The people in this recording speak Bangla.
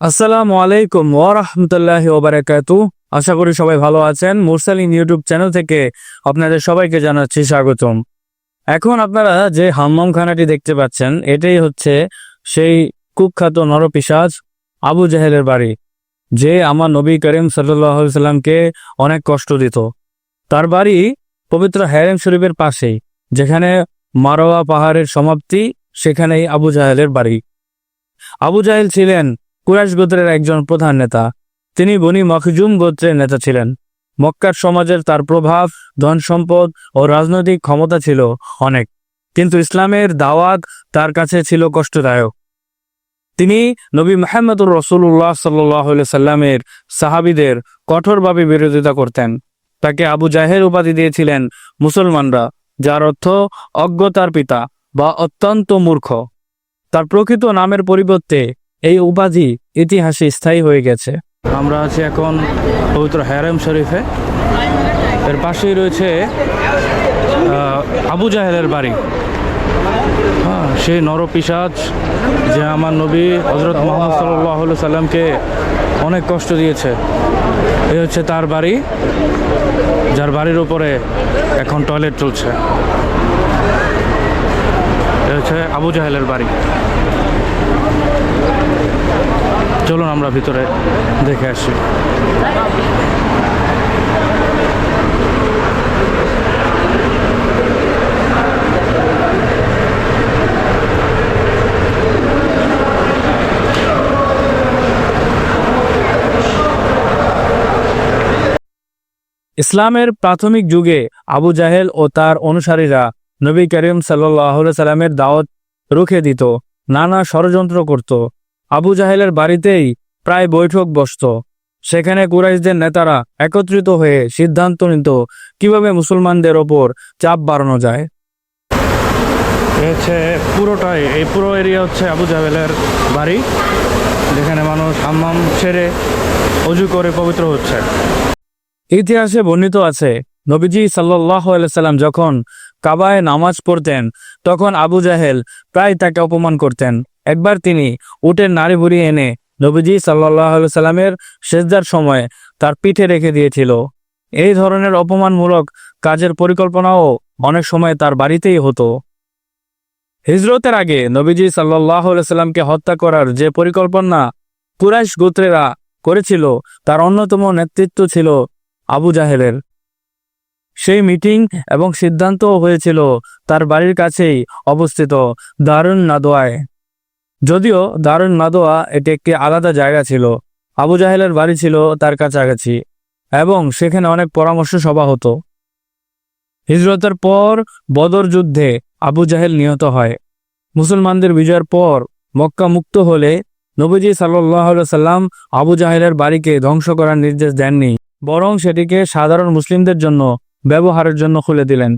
আসসালামু আলাইকুম ওরহমতুল্লাহ ওবারাকাতু আশা করি সবাই ভালো আছেন। মুরসালিন ইউটিউব চ্যানেল থেকে আপনাদের সবাইকে জানাচ্ছি স্বাগতম। এখন আপনারা যে হাম্মাম খানাটি দেখতে পাচ্ছেন, এটাই হচ্ছে সেই কুখ্যাত নরপিসাজ আবু জাহেলের বাড়ি, যে আমার নবী করিম সাল্লাহ সাল্লামকে অনেক কষ্ট দিত। তার বাড়ি পবিত্র হ্যারেম শরীফের পাশেই, যেখানে মারোয়া পাহাড়ের সমাপ্তি সেখানেই আবু জাহেলের বাড়ি। আবু জাহেল ছিলেন কুরাইশ গোত্রের একজন প্রধান নেতা। তিনি বনি মখজুম গোত্রের নেতা ছিলেন। মক্কার সমাজের তার প্রভাব ধন সম্পদ ও রাজনৈতিক ক্ষমতা ছিল অনেক। কিন্তু ইসলামের দাওয়াত তার কাছে ছিল কষ্টদায়ক। তিনি নবী মাহমুদুর রসুল্লাহ সাল্লাহ সাল্লামের সাহাবিদের কঠোরভাবে বিরোধিতা করতেন। তাকে আবু জাহের উপাধি দিয়েছিলেন মুসলমানরা, যার অর্থ অজ্ঞতার পিতা বা অত্যন্ত মূর্খ। তার প্রকৃত নামের পরিবর্তে এই উপাধি ইতিহাসে স্থায়ী হয়ে গেছে। আমরা আছি এখন পবিত্র হ্যারেম শরীফে। এর পাশেই রয়েছে আবু জাহেলের বাড়ি। হ্যাঁ সেই নরপিসাজ যে আমার নবী হজরত মোহাম্মদ সাল্লাহ সাল্লামকে অনেক কষ্ট দিয়েছে। এ হচ্ছে তার বাড়ি, যার বাড়ির উপরে এখন টয়লেট চলছে। এ হচ্ছে আবু জাহেলের বাড়ি। চলুন আমরা ভিতরে দেখে আসি। ইসলামের প্রাথমিক যুগে আবু জাহেল ও তার অনুসারীরা নবী করিম সাল্লাহ সাল্লামের দাওয়াত রুখে দিত, নানা ষড়যন্ত্র করত। আবু জাহেলের বাড়িতেই প্রায় বৈঠক বসত। সেখানে কুরাইশদের নেতারা একত্রিত হয়ে সিদ্ধান্ত নিত কীভাবে মুসলমানদের ওপর চাপ বাড়ানো যায়। হচ্ছে পুরোটাই এই পুরো এরিয়া হচ্ছে আবু জাহেলের বাড়ি যেখানে মানুষ হাম্মাম ছেড়ে অজু করে পবিত্র হচ্ছে। ইতিহাসে বর্ণিত আছে নবীজি সাল্লাহ সাল্লাম যখন কাবায় নামাজ পড়তেন তখন আবু জাহেল প্রায় তাকে অপমান করতেন। একবার তিনি উটের নাড়ি ভুড়ি এনে নবীজি সাল্লাহ সাল্লামের সেজদার সময় তার পিঠে রেখে দিয়েছিল। এই ধরনের অপমানমূলক কাজের পরিকল্পনাও অনেক সময় তার বাড়িতেই হতো। হিজরতের আগে নবীজি সাল্লাহ সাল্লামকে হত্যা করার যে পরিকল্পনা কুরাইশ গোত্রেরা করেছিল, তার অন্যতম নেতৃত্ব ছিল আবু জাহেলের। সেই মিটিং এবং সিদ্ধান্তও হয়েছিল তার বাড়ির কাছেই অবস্থিত দারুণ নাদোয়ায়। যদিও দারুণ নাদোয়া এটি একটি আলাদা জায়গা ছিল। আবু জাহেলের বাড়ি ছিল তার কাছাকাছি এবং সেখানে অনেক পরামর্শ সভা হতো। হিজরতের পর বদর যুদ্ধে আবু জাহেল নিহত হয়। মুসলমানদের বিজয়ের পর মক্কা মুক্ত হলে নবীজি সাল্লাহ সাল্লাম আবু জাহেলের বাড়িকে ধ্বংস করার নির্দেশ দেননি, বরং সেটিকে সাধারণ মুসলিমদের জন্য, ব্যবহারের জন্য খুলে দিলেন।